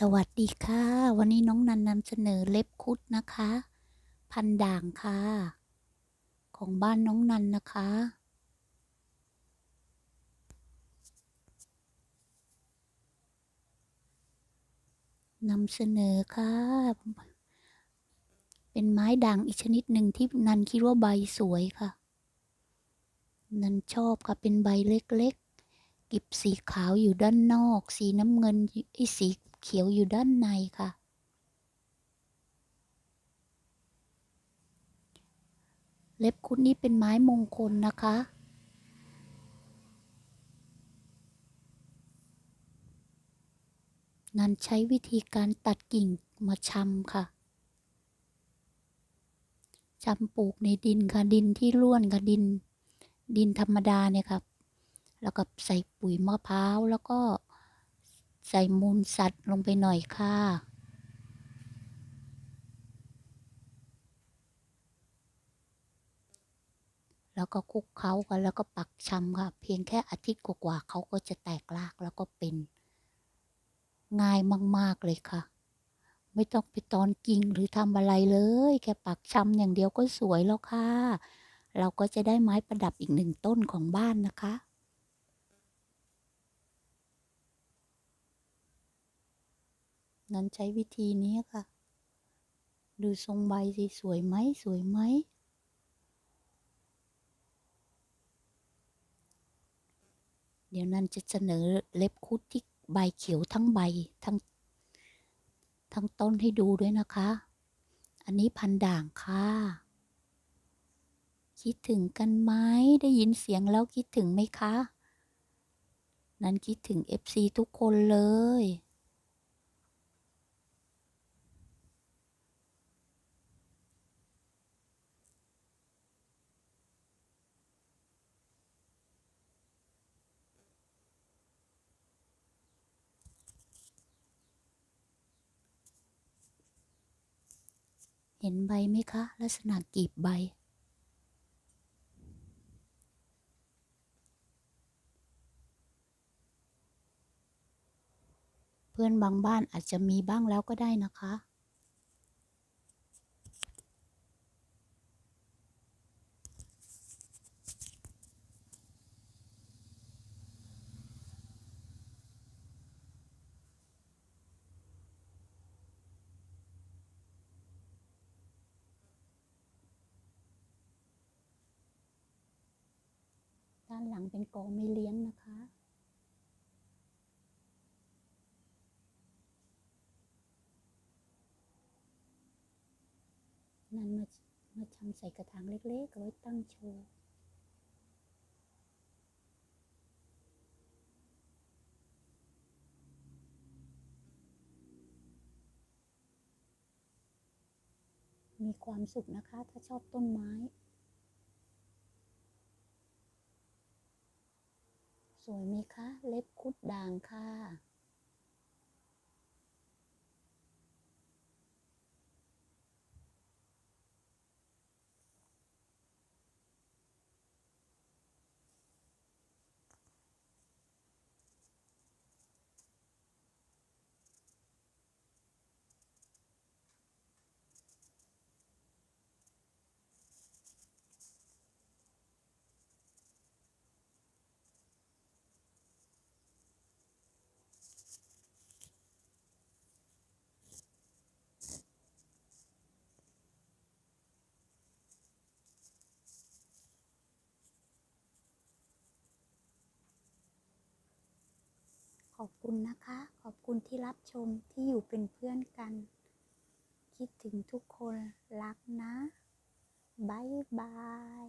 สวัสดีค่ะ วันนี้น้องนันนำเสนอเล็บคุดนะคะ พันด่างค่ะ ของบ้านน้องนันนะคะ นำเสนอค่ะ เป็นไม้ด่างอีกชนิดหนึ่งที่นันคิดว่าใบสวยค่ะ นันชอบค่ะ เป็นใบเล็กๆ กิบสีขาวอยู่ด้านนอก สีน้ำเงินไอสี เขียวอยู่ด้านในค่ะ เล็บคุดนี้เป็นไม้มงคลนะคะ นันใช้วิธีการตัดกิ่งมาชำค่ะชำปลูกในดินค่ะดินที่ร่วนค่ะดิน ดินธรรมดาเนี่ยครับ แล้วก็ใส่ปุ๋ยมะพร้าวแล้วก็ ใส่มูลสัตว์ลงไปหน่อยค่ะ แล้วก็คลุกเคล้ากันแล้วก็ปักชำค่ะ เพียงแค่อาทิตย์กว่าๆเขาก็จะแตกรากแล้วก็เป็น ง่ายมาก ๆ เลยค่ะ ไม่ต้องไปตอนกิ่งหรือทำอะไรเลย แค่ปักชำอย่างเดียวก็สวยแล้วค่ะ เราก็จะได้ไม้ประดับอีกหนึ่งต้นของบ้านนะคะ นั้นใช้วิธีนี้ค่ะ ดูทรงใบสิสวยไหมสวยไหม เดี๋ยวนั้นจะเสนอเล็บคุดที่ใบเขียวทั้งใบทั้งทั้งต้นให้ดูด้วยนะคะ อันนี้พันด่างค่ะ คิดถึงกันไหมได้ยินเสียงแล้วคิดถึงไหมคะ นั้นคิดถึง FC ทุกคนเลย ห็นใบไหมคะ ลักษณะกีบใบ เพื่อนบางบ้านอาจจะมีบ้างแล้วก็ได้นะคะ ด้านหลังเป็นกองไม่เลี้ยงนะคะนั่นมามาชำใส่กระถางเล็กๆเอาไว้ตั้งโชว์มีความสุขนะคะ ถ้าชอบต้นไม้ สวยไหมคะ เล็บคุดด่างค่ะ ขอบคุณนะคะ ขอบคุณที่รับชมที่อยู่เป็นเพื่อนกัน คิดถึงทุกคนรักนะบายบาย